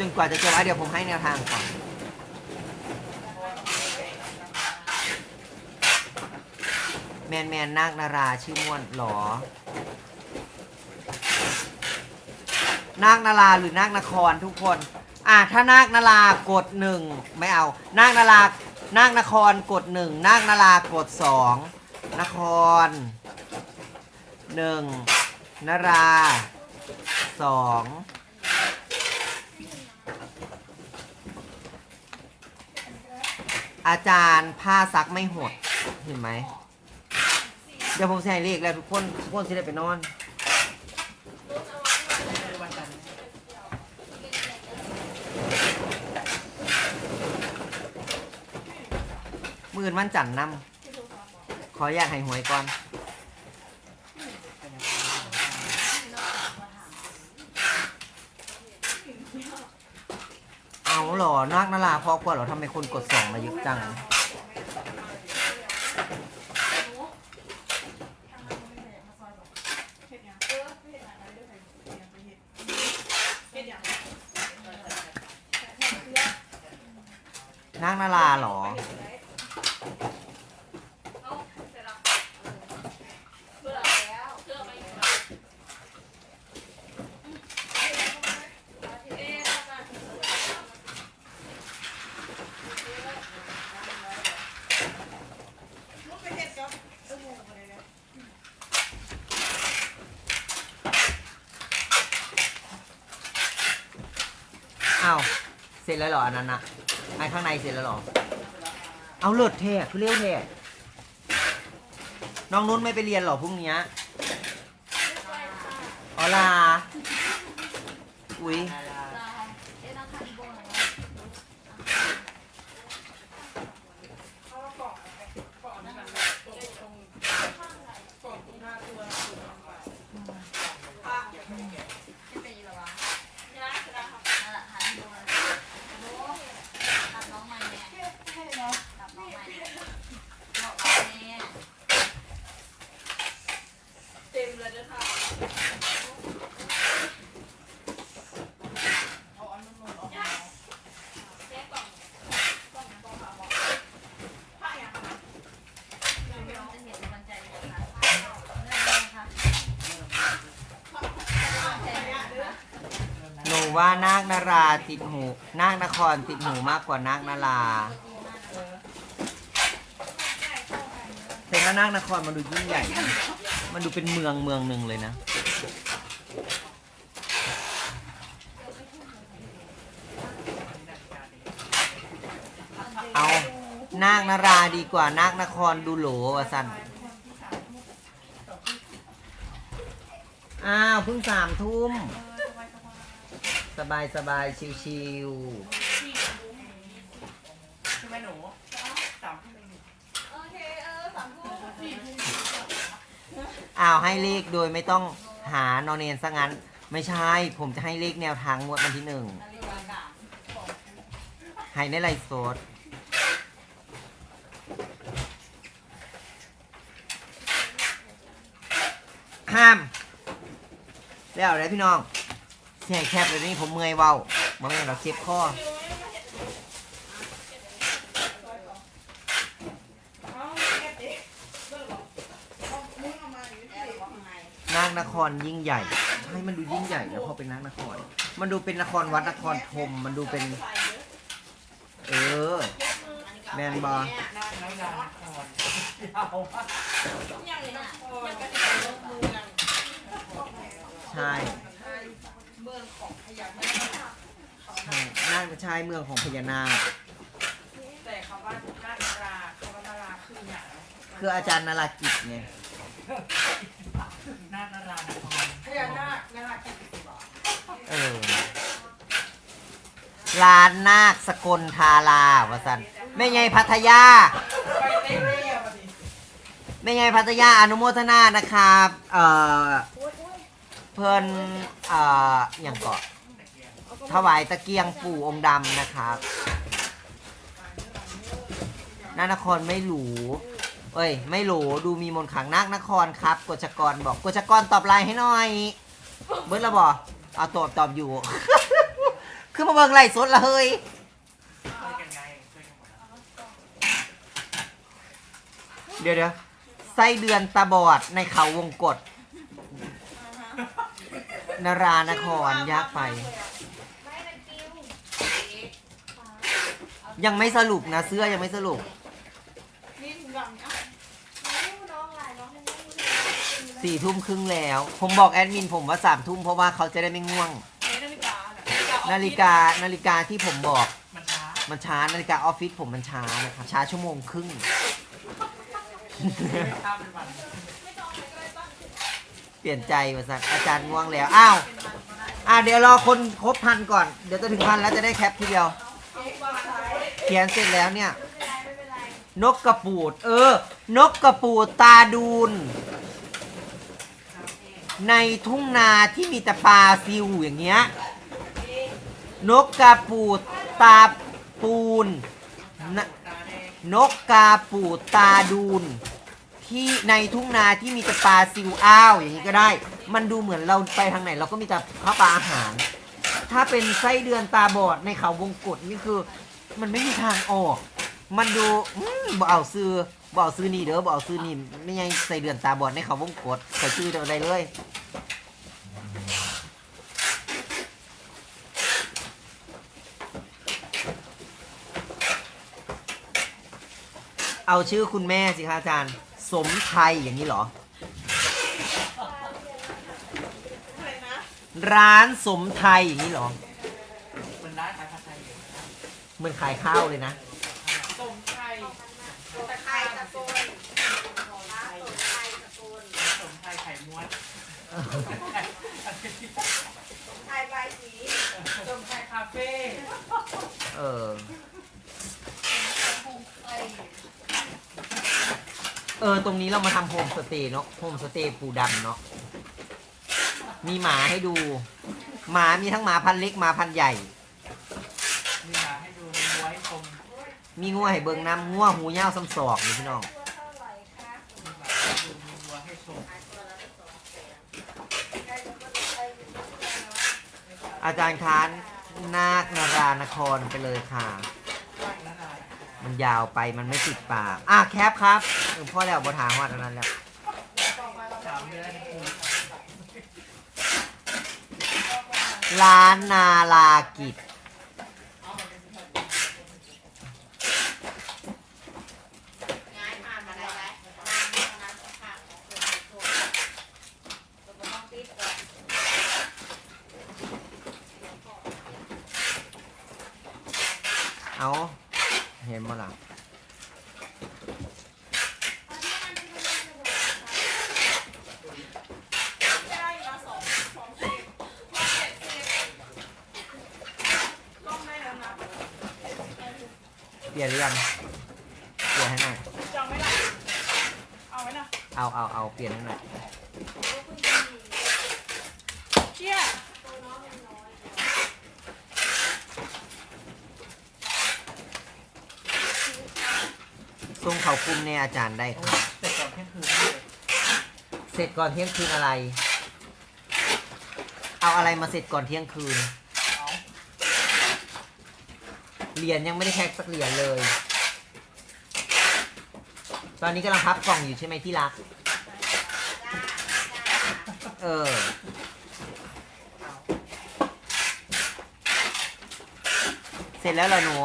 จนกว่าจะเจบอะเดี๋ยวผมให้แนวทางก่อน แมนแมนนาคนาราชื่อม่วนหรอ นาคนาราหรือนาคนครทุกคน อะถ้านาคนารากดหนึ่งไม่เอา นาคนารานาคนครกดหนึ่งนาคนารากดสองนครหนึ่งนาราสอง อาจารย์ผ้าซักไม่หด เห็นไหม เดี๋ยวผมใส่เลขแล้วทุกคนทุกคนสิได้ไปนอน มื่นวันจันทร์นำขออยากให้หวยก่อน เอาหรอนักนาราพอกว่าหรอทำไมคนกดสองมาเยอะจัง นักนาราหรอ อ้าวเสร็จแล้วเหรออันนั้นนะไอ้ข้างในเสร็จแล้วเหรอ เอาเลิศเท่คือเร็วเท่น้องนุ่นไม่ไปเรียนเหรอพรุ่งนี้อ๋อลา อุ้ย เต็มเลยเด้อค่ะแยกกล่องกล่องกล่องค่ะหมอผ้าอย่างค่ะ หนู ว่านาคนาราติดหูนาคนครติดหูมากกว่านาคนาราแต่ถ้านาคนครมันดูยิ่งใหญ่นะมันดูเป็นเมืองเมืองหนึ่งเลยนะ เอานาคนาราดีกว่านาคนครดูโหลวะสันอ้าวเพิ่งสามทุ่ม สบายสบายชิวใช่ไหมหนูสามทุ่มเองโอเคเออสามทุ่มสี่ทุ่มๆอ้าวให้เลขโดยไม่ต้องหานอนเนนซะงั้น ไม่ใช่ ผมจะให้เลขแนวทางงวดวันที่หนึ่งให้ในไลฟ์สดห้าม แล้วอะไรพี่น้อง เสียงแคบเลยนี่ผมเมื่อยเว้าบ่แม่นเราเจ็บคอเอาแค่เด็กเลิกหรอเอามุ้งเอนางนครยิ่งใหญ่ ใช่ มันดูยิ่งใหญ่นะเพราะเป็นนางนคร มันดูเป็นนครวัดนครธมมันดูเป็น เออ แมนบอนั่งแล้วยารยาวมากยังเลยนะยังกระติกลงมือยังใช่ มืองของพญานาคใช่นางชายเมืองของพญานาคแต่คำว่านาคราคำว่านาราคืออย่างคืออาจารย์นารากิจไงนาครานครพญานาคนาราคิดสิบบาทเออลานนาคสกลทาราวสันแม่ไงพัทยาไปเต้นเรียบดิแม่ไงพัทยาอนุโมทนานะครับเอ่อ เพื่อนอ่อย่างเกาะถวายตะเกียงปู่องค์ดำนะครับนานครไม่หรูเอ้ย ไม่หรูดูมีมนต์ขลังนักนครครับกฎชกรบอกกฎชกรตอบไลน์ให้หน่อย เบิร์ดละบอกเอาตอบตอบอยู่ขึ้นมาเบิ่งไล่สดละเฮ้ย เดี๋ยวเดี๋ยวไส้เดือนตาบอดในเขาวงกฏ นารานครยากไปไม่เป็นกิ้วยังไม่สรุปนะเสื้อยังไม่สรุป นี่ถุงดำนะน้องหลายสี่ทุ่มครึ่งแล้ว ผมบอกแอดมินผมว่าสามทุ่มเพราะว่าเขาจะได้ไม่ง่วงนี่นาฬิกานาฬิกานาฬิกาที่ผมบอกมันช้ามันช้านาฬิกาออฟฟิศผมมันช้านะครับช้าชั่วโมงครึ่ง ไม่ข้ามเป็นวัน เปลี่ยนใจว่าสักอาจารย์ง่วงแล้ว อ้าว อะเดี๋ยวรอคนครบพันก่อน เดี๋ยวจะถึงพันแล้วจะได้แคปทีเดียว เขียนเสร็จแล้วเนี่ย นกกระปูด เออ นกกระปูดตาดูน ในทุ่งนาที่มีแต่ปลาซิวอย่างเงี้ย นกกระปูดตาปูนนะตาแดงนกกาปูดตาดูน ที่ในทุ่งนาที่มีแต่ปลาซิวอ้าวอย่างนี้ก็ได้ มันดูเหมือนเราไปทางไหน เราก็มีแต่ข้าวปลาอาหาร ถ้าเป็นไส้เดือนตาบอดในเขาวงกฏนี่คือ มันไม่มีทางออก มันดูอืมบ่เอาซื้อบ่เอาซื้อนี่เด้อบ่เอาซื้อนี่ไม่ใช่ไส้เดือนตาบอดในเขาวงกฏใส่ซื้อเดียวได้เลย เอาชื่อคุณแม่สิคะอาจารย์ สมไทยอย่างนี้เหรออะไรนะร้านสมไทยอย่างนี้เหรอมันร้านขายผัดไทยอยู่เหมือนขายข้าวเลยนะ สมไทยตะไคร้ตะโกนร้านสดไทยตะโกนสมไทยไข่ม้วน ไทยใบสี สมไทยคาเฟ่ เออ เออตรงนี้เรามาทำโฮมสเตย์เนาะโฮมสเตย์ปูดำเนาะมีหมาให้ดู หมามีทั้งหมาพันธุ์เล็กหมาพันธุ์ใหญ่ มีหมาให้ดูมีวัวให้ชมมีงัวให้เบิงน้ำงัวหูยาวซ้ำศอกนี่พี่น้องตัวเท่าไหร่คะมีหมาให้ดูมีวัวให้ชมขายตัวละสองแสนใกล้จะก็จะไปอยู่ที่ไหนเนาะอาจารย์ค้านนาคนารานครไปเลยค่ะ ตั้งแล้วนะมันยาวไปมันไม่ติดปาก อะแคปครับเออพ่อแล้วบทางว่าอันนั้นแล้วร้านนาลากิจง่ายมากมาได้แล้วทางนี้ทางนั้นค่ะของคนโทรตัวต้องปิดก่อน เอาเห็นมั้ล่ะ ไม่ได้อยู่ละสองสองสิบพอเจ็ดสิบลงได้แล้วนะ เป ลี่ยนหรือยังเปลี่ยนให้หน่อยจองไหมล่ะเอาไว้นะเอาเอาเอาเปลี่ยนให้หน่อยเชี่ยส่งเขาคุมในอาจารย์ได้ครับ แต่ก่อนเที่ยงคืนเลยเสร็จก่อนเที่ยงคืนอะไร เอาอะไรมาเสร็จก่อนเที่ยงคืน เหรียญยังไม่ได้แพ็กสักเหรียญเลย ตอนนี้กำลังพับกล่องอยู่ใช่ไหมที่รัก เออ เสร็จแล้วเหรอหนู